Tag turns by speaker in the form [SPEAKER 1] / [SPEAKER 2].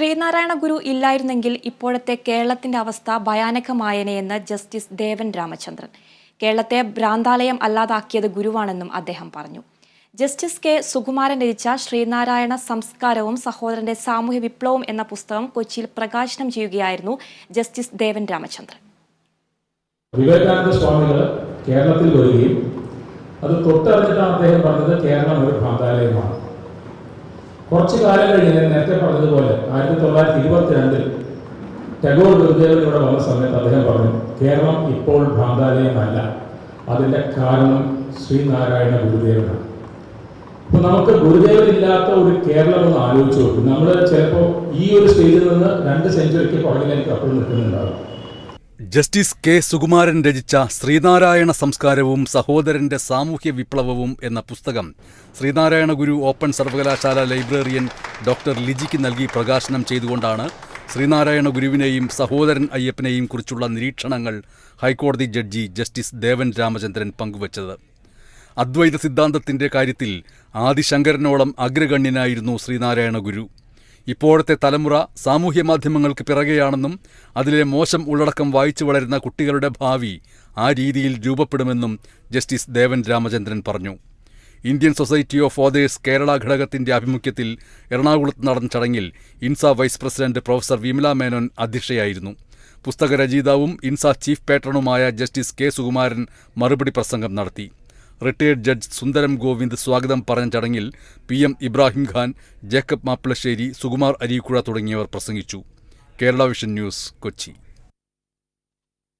[SPEAKER 1] ശ്രീനാരായണ ഗുരു ഇല്ലായിരുന്നെങ്കിൽ ഇപ്പോഴത്തെ കേരളത്തിന്റെ അവസ്ഥ ഭയാനകമായേനെയെന്ന് ജസ്റ്റിസ് ദേവൻ രാമചന്ദ്രൻ. കേരളത്തെ ഭ്രാന്താലയം അല്ലാതാക്കിയത് ഗുരുവാണെന്നും അദ്ദേഹം പറഞ്ഞു. ജസ്റ്റിസ് കെ സുകുമാരൻ രചിച്ച ശ്രീനാരായണ സംസ്കാരവും സഹോദരന്റെ സാമൂഹ്യ വിപ്ലവവും എന്ന പുസ്തകം കൊച്ചിയിൽ പ്രകാശനം ചെയ്യുകയായിരുന്നു ജസ്റ്റിസ് ദേവൻ രാമചന്ദ്രൻ.
[SPEAKER 2] വിവേകാനന്ദ സ്വാമികൾ കേരളത്തിൽ വരികയും അത് തൊട്ടറിഞ്ഞിട്ടാണ് അദ്ദേഹം പറഞ്ഞത് കേരളം ഒരു ഭ്രാന്താലയമാണ്. കുറച്ചു കാലം കഴിഞ്ഞ് ഞാൻ നേരത്തെ പറഞ്ഞതുപോലെ ആയിരത്തി തൊള്ളായിരത്തി ഇരുപത്തിരണ്ടിൽ ടാഗോർ ഗുരുദേവൻ ഇവിടെ വന്ന സമയത്ത് അദ്ദേഹം പറഞ്ഞു കേരളം ഇപ്പോൾ ഭ്രാന്താലയമല്ല. അതിന്റെ കാരണം ശ്രീനാരായണ ഗുരുദേവനാണ്. അപ്പൊ നമുക്ക് ഗുരുദേവനില്ലാത്ത ഒരു കേരളം ഒന്ന് ആലോചിച്ച് നോക്കും. നമ്മൾ ചിലപ്പോൾ ഈ ഒരു സ്റ്റേജിൽ നിന്ന് രണ്ട് സെഞ്ചുറിക്ക് പുറകിൽ എനിക്ക് അപ്പോഴും നിൽക്കുന്നുണ്ടാകും
[SPEAKER 3] ജസ്റ്റിസ് കെ. സുകുമാരൻ രചിച്ച ശ്രീനാരായണ സംസ്കാരവും സഹോദരന്റെ സാമൂഹ്യ വിപ്ലവവും എന്ന പുസ്തകം ശ്രീനാരായണ ഗുരു ഓപ്പൺ സർവകലാശാല ലൈബ്രറിയൻ ഡോക്ടർ ലിജിക്ക് നൽകി പ്രകാശനം ചെയ്തുകൊണ്ടാണ് ശ്രീനാരായണ ഗുരുവിനെയും സഹോദരൻ അയ്യപ്പനെയും കുറിച്ചുള്ള നിരീക്ഷണങ്ങൾ ഹൈക്കോടതി ജഡ്ജി ജസ്റ്റിസ് ദേവൻ രാമചന്ദ്രൻ പങ്കുവച്ചത്. അദ്വൈത സിദ്ധാന്തത്തിന്റെ കാര്യത്തിൽ ആദിശങ്കരനോളം അഗ്രഗണ്യനായിരുന്നു ശ്രീനാരായണ ഗുരു. ഇപ്പോഴത്തെ തലമുറ സാമൂഹ്യ മാധ്യമങ്ങൾക്ക് പിറകെയാണെന്നും അതിലെ മോശം ഉള്ളടക്കം വായിച്ചു വളരുന്ന കുട്ടികളുടെ ഭാവി ആ രീതിയിൽ രൂപപ്പെടുമെന്നും ജസ്റ്റിസ് ദേവൻ രാമചന്ദ്രൻ പറഞ്ഞു. Indian society of authors Kerala ഘടകത്തിന്റെ ആഭിമുഖ്യത്തിൽ എറണാകുളത്ത് നടന്ന ചടങ്ങിൽ ഇൻസ vice president professor Vimala Menon അധ്യക്ഷയായിരുന്നു. പുസ്തക പുസ്തകരചയിതാവും ഇൻസ ചീഫ് പേട്രണുമായ ജസ്റ്റിസ് കെ സുകുമാരൻ മറുപടി പ്രസംഗം നടത്തി. റിട്ടയേർഡ് ജഡ്ജ് സുന്ദരം ഗോവിന്ദ് സ്വാഗതം പറഞ്ഞ ചടങ്ങിൽ പി എം ഇബ്രാഹിം ഖാൻ ജേക്കബ് മാപ്പിളശ്ശേരി സുകുമാർ അരീക്കുഴ തുടങ്ങിയവർ പ്രസംഗിച്ചു. Kerala vision news Kochi.